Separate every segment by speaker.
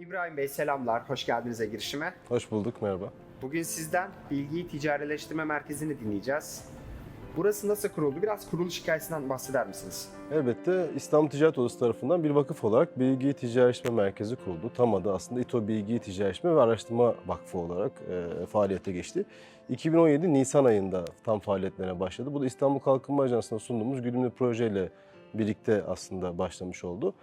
Speaker 1: İbrahim Bey selamlar, hoş geldiniz girişime.
Speaker 2: Hoş bulduk, merhaba.
Speaker 1: Bugün sizden Bilgiyi Ticaretleştirme Merkezi'ni dinleyeceğiz. Burası nasıl kuruldu? Biraz kuruluş hikayesinden bahseder misiniz?
Speaker 2: Elbette İstanbul Ticaret Odası tarafından bir vakıf olarak Bilgi Ticaretleşme Merkezi kuruldu. Tam adı aslında İTO Bilgi Ticaretleşme ve Araştırma Vakfı olarak e, faaliyete geçti. 2017 Nisan ayında tam faaliyetlerine başladı. Bu da İstanbul Kalkınma Ajansı'na sunduğumuz güdümlü projeyle birlikte aslında başlamış oldu.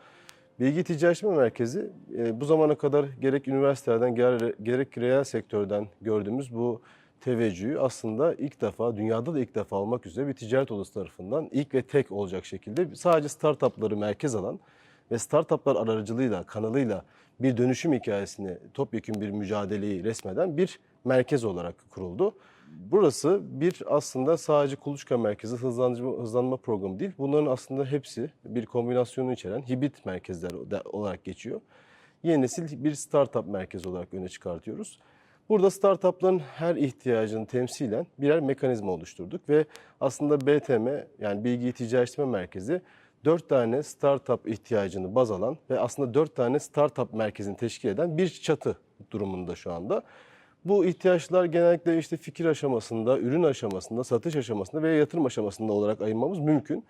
Speaker 2: Bilgi Ticaretleşme Merkezi e, bu zamana kadar gerek üniversitelerden gerek, reel sektörden gördüğümüz bu teveccühü aslında ilk defa, dünyada da ilk defa olmak üzere bir ticaret odası tarafından ilk ve tek olacak şekilde sadece startupları merkez alan ve startuplar aracılığıyla, kanalıyla bir dönüşüm hikayesini, topyekun bir mücadeleyi resmeden bir merkez olarak kuruldu. Burası bir aslında sadece kuluçka merkezi hızlandırma, hızlanma programı değil. Bunların aslında hepsi bir kombinasyonu içeren hibrit merkezler olarak geçiyor. Yeni nesil bir startup merkezi olarak öne çıkartıyoruz. Burada startupların her ihtiyacını temsilen birer mekanizma oluşturduk ve aslında BTM yani Bilgi Ticaretleştirme Merkezi dört tane startup ihtiyacını baz alan ve aslında dört tane startup merkezini teşkil eden bir çatı durumunda şu anda. Bu ihtiyaçlar genellikle işte fikir aşamasında, ürün aşamasında, satış aşamasında veya yatırım aşamasında olarak ayırmamız mümkün.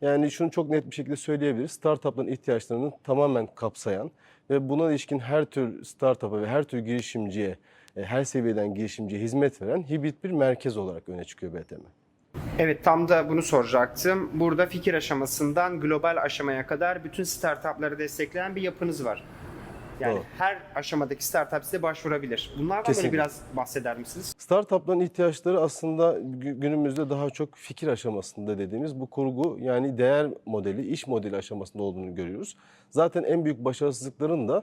Speaker 2: Yani şunu çok net bir şekilde söyleyebiliriz. Startup'ların ihtiyaçlarını tamamen kapsayan ve buna ilişkin her tür startup'a ve her tür girişimciye, e, her seviyeden girişimciye hizmet veren hibrit bir merkez olarak öne çıkıyor BTM.
Speaker 1: Evet tam da bunu soracaktım. Burada fikir aşamasından global aşamaya kadar bütün startupları destekleyen bir yapınız var. Yani
Speaker 2: Doğru.
Speaker 1: her aşamadaki startup size başvurabilir. Bunlardan
Speaker 2: Kesinlikle.
Speaker 1: böyle biraz bahseder misiniz?
Speaker 2: Startupların ihtiyaçları aslında gü- günümüzde daha çok fikir aşamasında dediğimiz bu kurgu yani değer modeli, iş modeli aşamasında olduğunu görüyoruz. Zaten en büyük başarısızlıkların da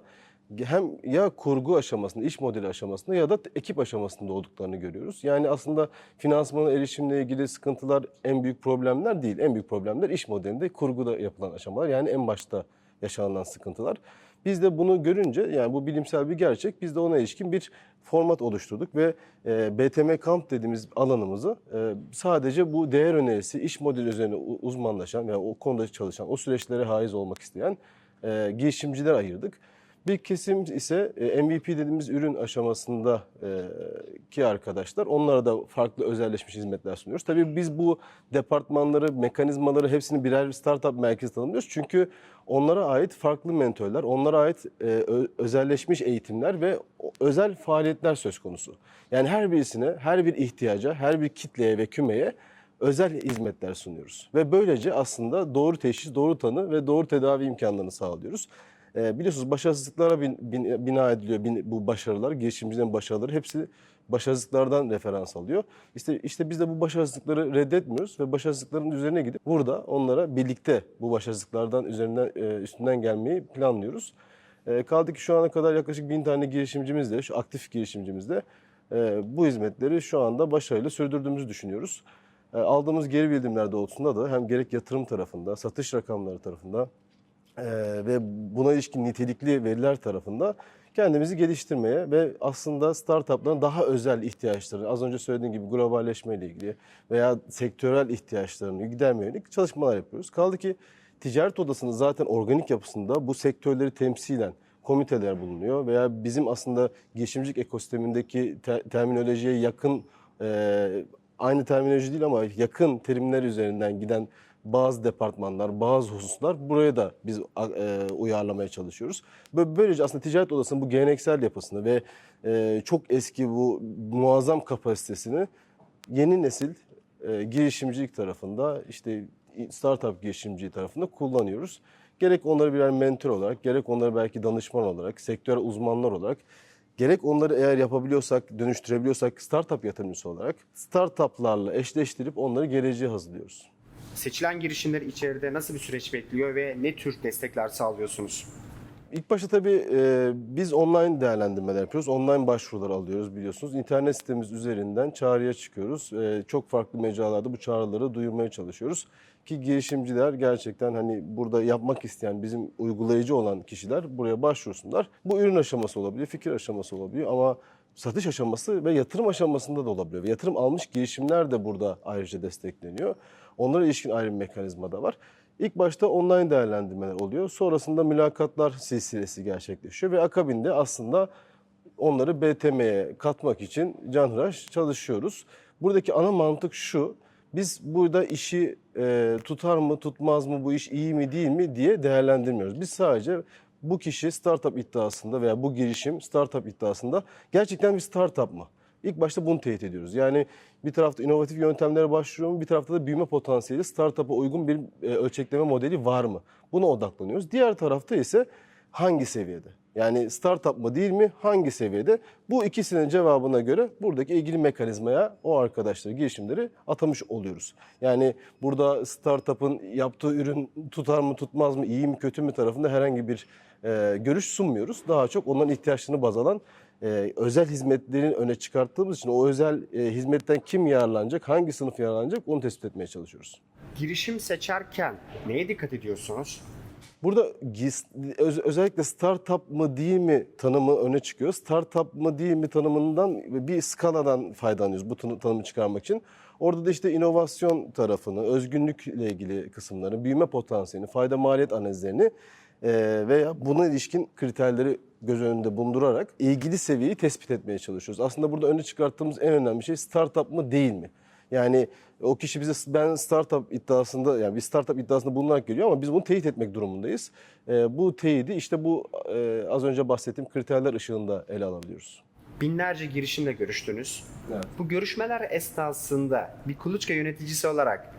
Speaker 2: hem ya kurgu aşamasında, iş modeli aşamasında ya da ekip aşamasında olduklarını görüyoruz. Yani aslında finansmana erişimle ilgili sıkıntılar en büyük problemler değil. En büyük problemler iş modelinde kurguda yapılan aşamalar. Yani en başta yaşanılan sıkıntılar. Biz de bunu görünce yani bu bilimsel bir gerçek biz de ona ilişkin bir format oluşturduk ve e, BTM Kamp dediğimiz alanımızı e, sadece bu değer önerisi iş modeli üzerine uzmanlaşan veya o konuda çalışan, o süreçlere haiz olmak isteyen e, girişimciler ayırdık. Bir kesim ise e, MVP dediğimiz ürün aşamasında e, ki arkadaşlar onlara da farklı özelleşmiş hizmetler sunuyoruz. Tabii biz bu departmanları, mekanizmaları hepsini birer startup merkezi tanımlıyoruz. Çünkü onlara ait farklı mentörler, onlara ait e, özelleşmiş eğitimler ve özel faaliyetler söz konusu. Yani her birisine, her bir ihtiyaca, her bir kitleye ve kümeye özel hizmetler sunuyoruz. Ve böylece aslında doğru teşhis, doğru tanı ve doğru tedavi imkanlarını sağlıyoruz. Ee, biliyorsunuz başarısızlıklara bin- bin- bina ediliyor bin- bu başarılar, girişimcilerin başarıları hepsi başarısızlıklardan referans alıyor. İşte işte biz de bu başarısızlıkları reddetmiyoruz ve başarısızlıkların üzerine gidip burada onlara birlikte bu başarısızlıklardan üzerinden e, üstünden gelmeyi planlıyoruz. E, kaldı ki şu ana kadar yaklaşık bin tane girişimcimizle, şu aktif girişimcimizle e, bu hizmetleri şu anda başarıyla sürdürdüğümüzü düşünüyoruz. E, aldığımız geri bildirimler doğrultusunda da hem gerek yatırım tarafında, satış rakamları tarafında e, ve buna ilişkin nitelikli veriler tarafında kendimizi geliştirmeye ve aslında startupların daha özel ihtiyaçlarını, az önce söylediğim gibi globalleşme ile ilgili veya sektörel ihtiyaçlarını gidermeye yönelik çalışmalar yapıyoruz. Kaldı ki ticaret odasının zaten organik yapısında bu sektörleri temsilen komiteler bulunuyor veya bizim aslında girişimcilik ekosistemindeki te- terminolojiye yakın e, aynı terminoloji değil ama yakın terimler üzerinden giden bazı departmanlar, bazı hususlar buraya da biz e, uyarlamaya çalışıyoruz. Böyle- Böylece aslında ticaret odasının bu geleneksel yapısını ve e, çok eski bu muazzam kapasitesini yeni nesil e, girişimcilik tarafında işte startup girişimciliği tarafında kullanıyoruz. Gerek onları birer mentor olarak, gerek onları belki danışman olarak, sektör uzmanlar olarak, gerek onları eğer yapabiliyorsak, dönüştürebiliyorsak startup yatırımcısı olarak startuplarla eşleştirip onları geleceğe hazırlıyoruz.
Speaker 1: Seçilen girişimleri içeride nasıl bir süreç bekliyor ve ne tür destekler sağlıyorsunuz?
Speaker 2: İlk başta tabii e, biz online değerlendirmeler yapıyoruz. Online başvurular alıyoruz biliyorsunuz. İnternet sitemiz üzerinden çağrıya çıkıyoruz. E, çok farklı mecralarda bu çağrıları duyurmaya çalışıyoruz. Ki girişimciler gerçekten hani burada yapmak isteyen bizim uygulayıcı olan kişiler buraya başvursunlar. Bu ürün aşaması olabilir, fikir aşaması olabilir ama satış aşaması ve yatırım aşamasında da olabiliyor. Yatırım almış girişimler de burada ayrıca destekleniyor. Onlara ilişkin ayrı bir mekanizma da var. İlk başta online değerlendirmeler oluyor. Sonrasında mülakatlar silsilesi gerçekleşiyor ve akabinde aslında onları BTM'ye katmak için canhıraş çalışıyoruz. Buradaki ana mantık şu. Biz burada işi e, tutar mı tutmaz mı bu iş iyi mi değil mi diye değerlendirmiyoruz. Biz sadece bu kişi startup iddiasında veya bu girişim startup iddiasında gerçekten bir startup mı? İlk başta bunu teyit ediyoruz. Yani bir tarafta inovatif yöntemlere başvuruyor mu, bir tarafta da büyüme potansiyeli startup'a uygun bir e, ölçekleme modeli var mı? Buna odaklanıyoruz. Diğer tarafta ise hangi seviyede? Yani startup mı değil mi? Hangi seviyede? Bu ikisinin cevabına göre buradaki ilgili mekanizmaya o arkadaşları, girişimleri atamış oluyoruz. Yani burada startup'ın yaptığı ürün tutar mı tutmaz mı, iyi mi kötü mü tarafında herhangi bir e, görüş sunmuyoruz. Daha çok onların ihtiyaçlarını baz alan e, özel hizmetlerin öne çıkarttığımız için o özel e, hizmetten kim yararlanacak, hangi sınıf yararlanacak onu tespit etmeye çalışıyoruz.
Speaker 1: Girişim seçerken neye dikkat ediyorsunuz?
Speaker 2: Burada öz- özellikle startup mı değil mi tanımı öne çıkıyor. Startup mı değil mi tanımından bir skaladan faydalanıyoruz bu tanı- tanımı çıkarmak için. Orada da işte inovasyon tarafını, özgünlükle ilgili kısımları, büyüme potansiyelini, fayda maliyet analizlerini e, veya buna ilişkin kriterleri göz önünde bulundurarak ilgili seviyeyi tespit etmeye çalışıyoruz. Aslında burada öne çıkarttığımız en önemli şey startup mı değil mi? Yani o kişi bize ben startup iddiasında yani bir startup iddiasında bulunarak geliyor ama biz bunu teyit etmek durumundayız. Ee, bu teyidi işte bu e, az önce bahsettiğim kriterler ışığında ele alabiliyoruz.
Speaker 1: Binlerce girişimle görüştünüz. Bu görüşmeler esnasında bir kuluçka yöneticisi olarak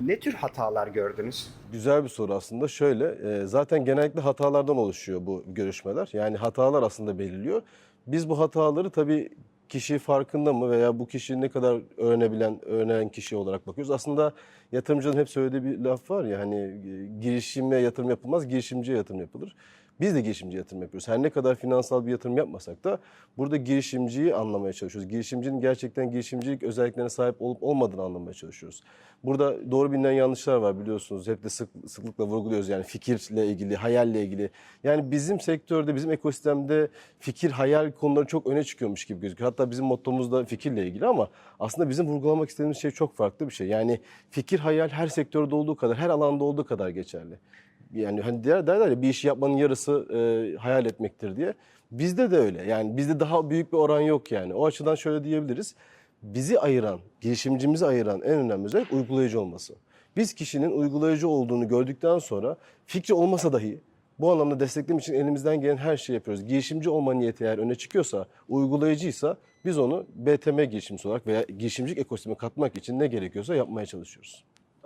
Speaker 1: ne tür hatalar gördünüz?
Speaker 2: Güzel bir soru aslında. Şöyle, e, zaten genellikle hatalardan oluşuyor bu görüşmeler. Yani hatalar aslında belirliyor. Biz bu hataları tabii kişi farkında mı veya bu kişi ne kadar öğrenebilen, öğrenen kişi olarak bakıyoruz. Aslında yatırımcının hep söylediği bir laf var ya hani e, girişime yatırım yapılmaz, girişimciye yatırım yapılır. Biz de girişimci yatırım yapıyoruz. Her ne kadar finansal bir yatırım yapmasak da burada girişimciyi anlamaya çalışıyoruz. Girişimcinin gerçekten girişimcilik özelliklerine sahip olup olmadığını anlamaya çalışıyoruz. Burada doğru bilinen yanlışlar var biliyorsunuz. Hep de sık, sıklıkla vurguluyoruz yani fikirle ilgili, hayalle ilgili. Yani bizim sektörde, bizim ekosistemde fikir, hayal konuları çok öne çıkıyormuş gibi gözüküyor. Hatta bizim mottomuz da fikirle ilgili ama aslında bizim vurgulamak istediğimiz şey çok farklı bir şey. Yani fikir, hayal her sektörde olduğu kadar, her alanda olduğu kadar geçerli. Yani hani der, derler ya bir işi yapmanın yarısı e, hayal etmektir diye. Bizde de öyle. Yani bizde daha büyük bir oran yok yani. O açıdan şöyle diyebiliriz. Bizi ayıran, girişimcimizi ayıran en önemli özellik uygulayıcı olması. Biz kişinin uygulayıcı olduğunu gördükten sonra fikri olmasa dahi bu anlamda desteklemek için elimizden gelen her şeyi yapıyoruz. Girişimci olma niyeti eğer öne çıkıyorsa, uygulayıcıysa biz onu BTM girişimcisi olarak veya girişimcilik ekosisteme katmak için ne gerekiyorsa yapmaya çalışıyoruz.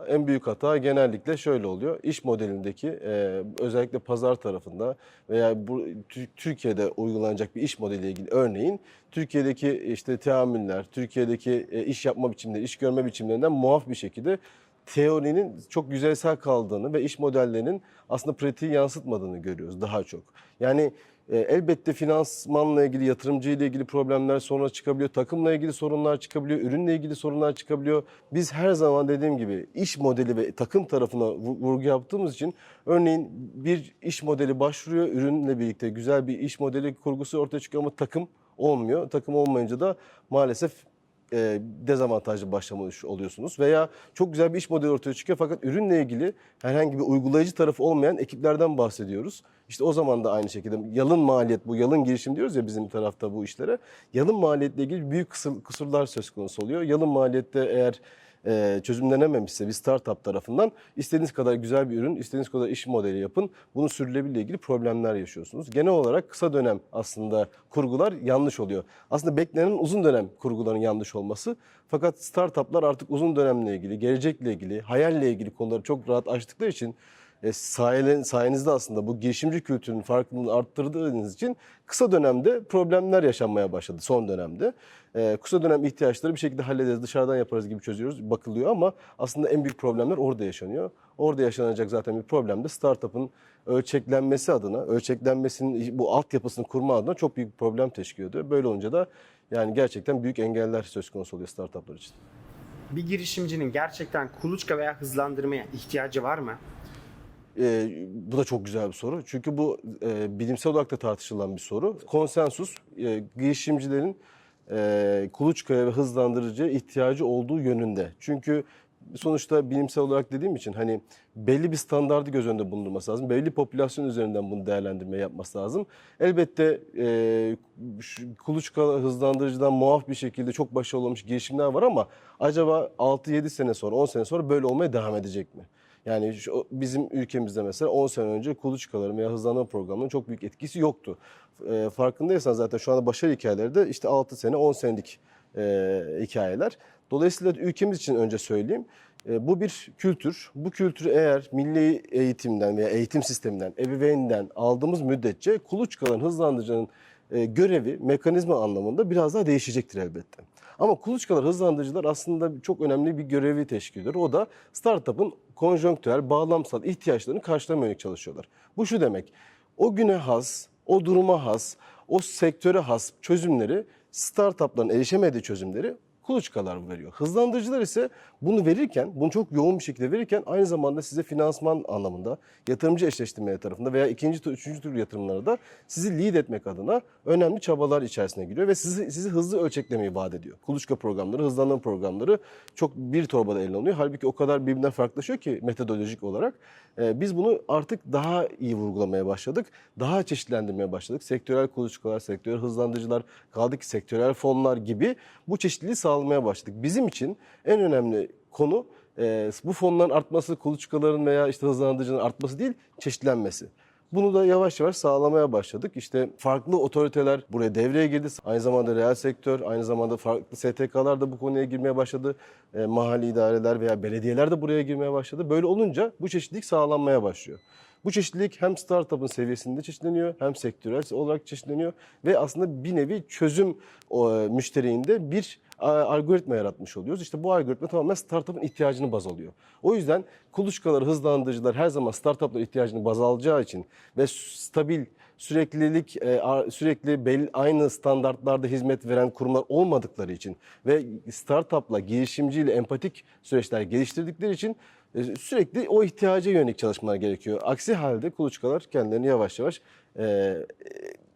Speaker 2: En büyük hata genellikle şöyle oluyor. İş modelindeki e, özellikle pazar tarafında veya bu Tür- Türkiye'de uygulanacak bir iş modeliyle ilgili örneğin Türkiye'deki işte teamüller, Türkiye'deki e, iş yapma biçimleri, iş görme biçimlerinden muaf bir şekilde teorinin çok yüzeysel kaldığını ve iş modellerinin aslında pratiği yansıtmadığını görüyoruz daha çok. Yani e, elbette finansmanla ilgili, yatırımcıyla ilgili problemler sonra çıkabiliyor. Takımla ilgili sorunlar çıkabiliyor. Ürünle ilgili sorunlar çıkabiliyor. Biz her zaman dediğim gibi iş modeli ve takım tarafına vu- vurgu yaptığımız için örneğin bir iş modeli başvuruyor. Ürünle birlikte güzel bir iş modeli kurgusu ortaya çıkıyor ama takım olmuyor. Takım olmayınca da maalesef e, dezavantajlı başlamış oluyorsunuz. Veya çok güzel bir iş modeli ortaya çıkıyor fakat ürünle ilgili herhangi bir uygulayıcı tarafı olmayan ekiplerden bahsediyoruz. İşte o zaman da aynı şekilde yalın maliyet bu yalın girişim diyoruz ya bizim tarafta bu işlere. Yalın maliyetle ilgili büyük kısır, kusurlar söz konusu oluyor. Yalın maliyette eğer e, çözümlenememişse bir startup tarafından istediğiniz kadar güzel bir ürün, istediğiniz kadar iş modeli yapın. Bunu sürdürülebilirle ilgili problemler yaşıyorsunuz. Genel olarak kısa dönem aslında kurgular yanlış oluyor. Aslında beklenen uzun dönem kurguların yanlış olması. Fakat startuplar artık uzun dönemle ilgili, gelecekle ilgili, hayalle ilgili konuları çok rahat açtıkları için e, sayenizde aslında bu girişimci kültürünün farkındalığını arttırdığınız için kısa dönemde problemler yaşanmaya başladı son dönemde. E, kısa dönem ihtiyaçları bir şekilde hallederiz, dışarıdan yaparız gibi çözüyoruz, bakılıyor ama aslında en büyük problemler orada yaşanıyor. Orada yaşanacak zaten bir problem de startup'ın ölçeklenmesi adına, ölçeklenmesinin bu altyapısını kurma adına çok büyük bir problem teşkil ediyor. Böyle olunca da yani gerçekten büyük engeller söz konusu oluyor startuplar için.
Speaker 1: Bir girişimcinin gerçekten kuluçka veya hızlandırmaya ihtiyacı var mı?
Speaker 2: Ee, bu da çok güzel bir soru. Çünkü bu e, bilimsel olarak da tartışılan bir soru. Konsensus e, girişimcilerin e, kuluçkaya ve hızlandırıcıya ihtiyacı olduğu yönünde. Çünkü sonuçta bilimsel olarak dediğim için hani belli bir standardı göz önünde bulundurması lazım. Belli popülasyon üzerinden bunu değerlendirme yapması lazım. Elbette e, kuluçka hızlandırıcıdan muaf bir şekilde çok başarılı olmuş girişimler var ama acaba 6-7 sene sonra 10 sene sonra böyle olmaya devam edecek mi? Yani şu, bizim ülkemizde mesela 10 sene önce kuluçkaların veya hızlandırma programlarının çok büyük etkisi yoktu. E, farkındaysan zaten şu anda başarı hikayeleri de işte 6 sene 10 senelik e, hikayeler. Dolayısıyla ülkemiz için önce söyleyeyim. E, bu bir kültür. Bu kültürü eğer milli eğitimden veya eğitim sisteminden, ebeveyninden aldığımız müddetçe kuluçkaların hızlandırıcının e, görevi mekanizma anlamında biraz daha değişecektir elbette. Ama kuluçkalar hızlandırıcılar aslında çok önemli bir görevi teşkil ediyor. O da startup'ın konjonktürel, bağlamsal ihtiyaçlarını karşılamaya çalışıyorlar. Bu şu demek, o güne has, o duruma has, o sektöre has çözümleri, startup'ların erişemediği çözümleri kuluçkalar veriyor. Hızlandırıcılar ise bunu verirken, bunu çok yoğun bir şekilde verirken aynı zamanda size finansman anlamında, yatırımcı eşleştirmeye tarafında veya ikinci, üçüncü tür yatırımlarda da sizi lead etmek adına önemli çabalar içerisine giriyor ve sizi, sizi hızlı ölçeklemeyi vaat ediyor. Kuluçka programları, hızlandırma programları çok bir torbada ele alınıyor. Halbuki o kadar birbirinden farklılaşıyor ki metodolojik olarak. Ee, biz bunu artık daha iyi vurgulamaya başladık. Daha çeşitlendirmeye başladık. Sektörel kuluçkalar, sektörel hızlandırıcılar, kaldı ki sektörel fonlar gibi bu çeşitliliği sağlamaya başladık. Bizim için en önemli konu e, bu fonların artması, kuluçkaların veya işte hızlandırıcının artması değil, çeşitlenmesi. Bunu da yavaş yavaş sağlamaya başladık. İşte farklı otoriteler buraya devreye girdi. Aynı zamanda reel sektör, aynı zamanda farklı STK'lar da bu konuya girmeye başladı. E, mahalli idareler veya belediyeler de buraya girmeye başladı. Böyle olunca bu çeşitlilik sağlanmaya başlıyor. Bu çeşitlilik hem startup'ın seviyesinde çeşitleniyor hem sektörel olarak çeşitleniyor ve aslında bir nevi çözüm o, müşteriğinde bir algoritma yaratmış oluyoruz. İşte bu algoritma tamamen startup'ın ihtiyacını baz alıyor. O yüzden kuluçkalar, hızlandırıcılar her zaman startup'ların ihtiyacını baz alacağı için ve stabil süreklilik e, sürekli belli aynı standartlarda hizmet veren kurumlar olmadıkları için ve startup'la girişimciyle empatik süreçler geliştirdikleri için e, sürekli o ihtiyaca yönelik çalışmalar gerekiyor. Aksi halde kuluçkalar kendilerini yavaş yavaş e,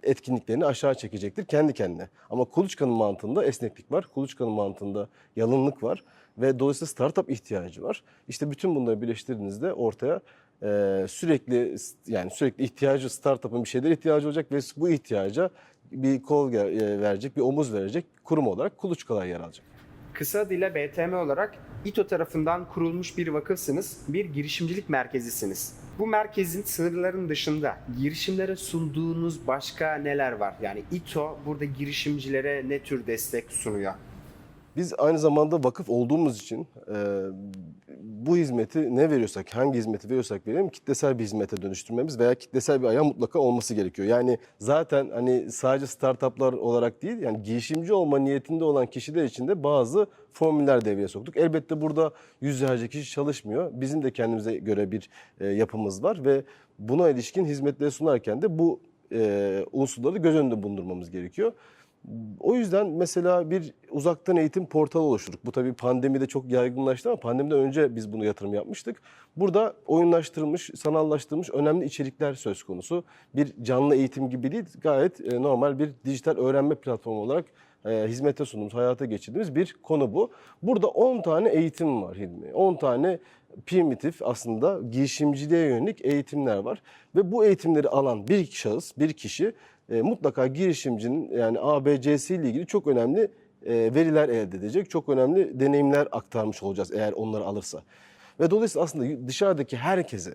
Speaker 2: etkinliklerini aşağı çekecektir kendi kendine. Ama kuluçkanın mantığında esneklik var. Kuluçkanın mantığında yalınlık var ve dolayısıyla startup ihtiyacı var. İşte bütün bunları birleştirdiğinizde ortaya e, sürekli yani sürekli ihtiyacı startup'ın bir şeylere ihtiyacı olacak ve bu ihtiyaca bir kol e, verecek, bir omuz verecek kurum olarak kuluçkalar yer alacak.
Speaker 1: Kısa adıyla BTM olarak İTO tarafından kurulmuş bir vakıfsınız, bir girişimcilik merkezisiniz. Bu merkezin sınırların dışında girişimlere sunduğunuz başka neler var? Yani İTO burada girişimcilere ne tür destek sunuyor?
Speaker 2: Biz aynı zamanda vakıf olduğumuz için e, bu hizmeti ne veriyorsak, hangi hizmeti veriyorsak verelim kitlesel bir hizmete dönüştürmemiz veya kitlesel bir ayağı mutlaka olması gerekiyor. Yani zaten hani sadece startuplar olarak değil yani girişimci olma niyetinde olan kişiler için de bazı formüller devreye soktuk. Elbette burada yüzlerce kişi çalışmıyor. Bizim de kendimize göre bir e, yapımız var ve buna ilişkin hizmetleri sunarken de bu e, unsurları göz önünde bulundurmamız gerekiyor. O yüzden mesela bir uzaktan eğitim portalı oluşturduk. Bu tabii pandemide çok yaygınlaştı ama pandemiden önce biz bunu yatırım yapmıştık. Burada oyunlaştırılmış, sanallaştırılmış önemli içerikler söz konusu. Bir canlı eğitim gibi değil, gayet e, normal bir dijital öğrenme platformu olarak e, hizmete sunduğumuz, hayata geçirdiğimiz bir konu bu. Burada 10 tane eğitim var Hilmi. 10 tane primitif aslında girişimciliğe yönelik eğitimler var. Ve bu eğitimleri alan bir şahıs, bir kişi e, mutlaka girişimcinin yani ABC'si ile ilgili çok önemli e, veriler elde edecek. Çok önemli deneyimler aktarmış olacağız eğer onları alırsa. Ve dolayısıyla aslında dışarıdaki herkese,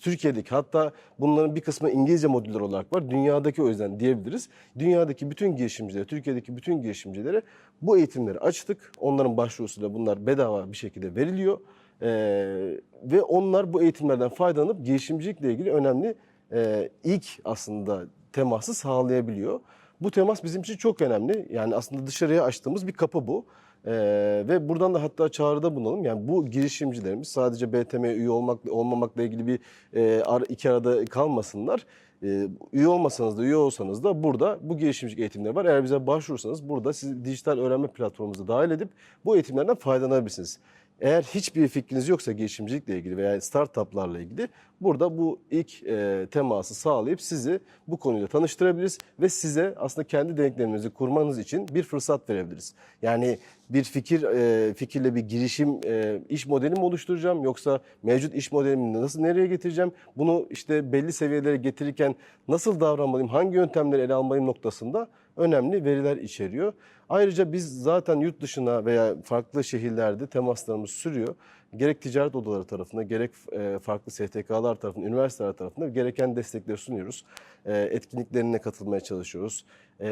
Speaker 2: Türkiye'deki hatta bunların bir kısmı İngilizce modüller olarak var. Dünyadaki o yüzden diyebiliriz. Dünyadaki bütün girişimcilere, Türkiye'deki bütün girişimcilere bu eğitimleri açtık. Onların başvurusuyla bunlar bedava bir şekilde veriliyor. Ee, ve onlar bu eğitimlerden faydalanıp girişimcilikle ilgili önemli e, ilk aslında teması sağlayabiliyor. Bu temas bizim için çok önemli. Yani aslında dışarıya açtığımız bir kapı bu. Ee, ve buradan da hatta çağrıda bulunalım. Yani bu girişimcilerimiz sadece BTM'ye üye olmak olmamakla ilgili bir e, iki arada kalmasınlar. E, üye olmasanız da üye olsanız da burada bu girişimcilik eğitimleri var. Eğer bize başvurursanız burada sizi dijital öğrenme platformumuza dahil edip bu eğitimlerden faydalanabilirsiniz. Eğer hiçbir fikriniz yoksa girişimcilikle ilgili veya startuplarla ilgili burada bu ilk e, teması sağlayıp sizi bu konuyla tanıştırabiliriz ve size aslında kendi deneklerinizi kurmanız için bir fırsat verebiliriz. Yani bir fikir e, fikirle bir girişim e, iş modeli mi oluşturacağım yoksa mevcut iş modelimi nasıl nereye getireceğim? Bunu işte belli seviyelere getirirken nasıl davranmalıyım, hangi yöntemleri ele almalıyım noktasında önemli veriler içeriyor. Ayrıca biz zaten yurt dışına veya farklı şehirlerde temaslarımız sürüyor. Gerek ticaret odaları tarafından, gerek e, farklı STK'lar tarafından, üniversiteler tarafından gereken destekleri sunuyoruz. E, Etkinliklerine katılmaya çalışıyoruz. E,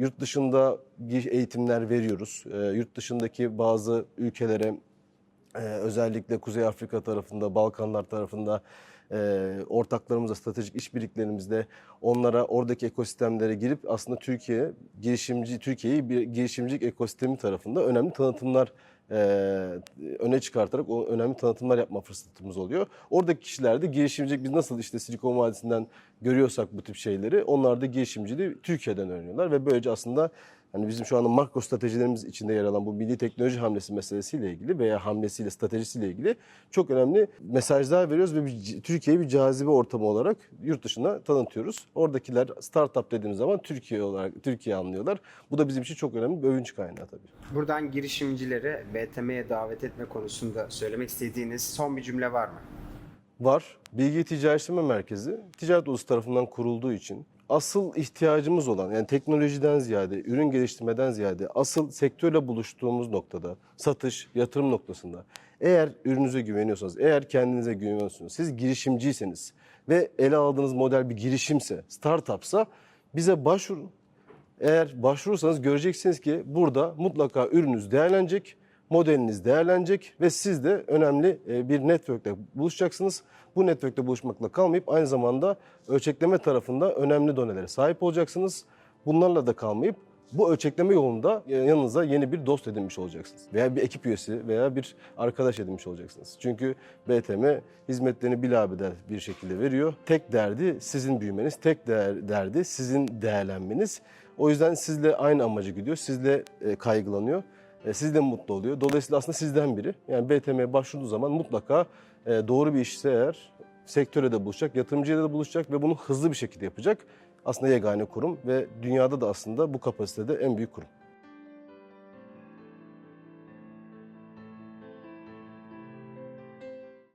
Speaker 2: Yurt dışında eğitimler veriyoruz. Yurt dışındaki bazı ülkelere özellikle Kuzey Afrika tarafında, Balkanlar tarafında e, ortaklarımızla, stratejik işbirliklerimizde onlara oradaki ekosistemlere girip aslında Türkiye girişimci Türkiye'yi bir girişimcilik ekosistemi tarafında önemli tanıtımlar e, öne çıkartarak o önemli tanıtımlar yapma fırsatımız oluyor. Oradaki kişiler de girişimcilik biz nasıl işte Silikon Vadisi'nden görüyorsak bu tip şeyleri onlar da girişimciliği Türkiye'den öğreniyorlar ve böylece aslında Hani bizim şu anda makro stratejilerimiz içinde yer alan bu milli teknoloji hamlesi meselesiyle ilgili veya hamlesiyle, stratejisiyle ilgili çok önemli mesajlar veriyoruz ve Türkiye'yi bir cazibe ortamı olarak yurt dışına tanıtıyoruz. Oradakiler startup dediğimiz zaman Türkiye olarak Türkiye anlıyorlar. Bu da bizim için çok önemli bir övünç kaynağı tabii.
Speaker 1: Buradan girişimcileri BTM'ye davet etme konusunda söylemek istediğiniz son bir cümle var mı?
Speaker 2: Var. Bilgi Ticaretleştirme Merkezi ticaret odası tarafından kurulduğu için asıl ihtiyacımız olan yani teknolojiden ziyade, ürün geliştirmeden ziyade asıl sektörle buluştuğumuz noktada satış, yatırım noktasında eğer ürününüze güveniyorsanız, eğer kendinize güveniyorsanız, siz girişimciyseniz ve ele aldığınız model bir girişimse, startupsa bize başvurun. Eğer başvurursanız göreceksiniz ki burada mutlaka ürününüz değerlenecek, modeliniz değerlenecek ve siz de önemli e, bir network'te buluşacaksınız. Bu network'te buluşmakla kalmayıp aynı zamanda ölçekleme tarafında önemli donelere sahip olacaksınız. Bunlarla da kalmayıp bu ölçekleme yolunda e, yanınıza yeni bir dost edinmiş olacaksınız. Veya bir ekip üyesi veya bir arkadaş edinmiş olacaksınız. Çünkü BTM hizmetlerini bilabeder bir şekilde veriyor. Tek derdi sizin büyümeniz, tek değer, derdi sizin değerlenmeniz. O yüzden sizle aynı amacı gidiyor, sizle e, kaygılanıyor. E, Siz de mutlu oluyor. Dolayısıyla aslında sizden biri. Yani BTM'ye başvurduğu zaman mutlaka e, doğru bir işse eğer sektöre de buluşacak, yatırımcıyla da buluşacak ve bunu hızlı bir şekilde yapacak. Aslında yegane kurum ve dünyada da aslında bu kapasitede en büyük kurum.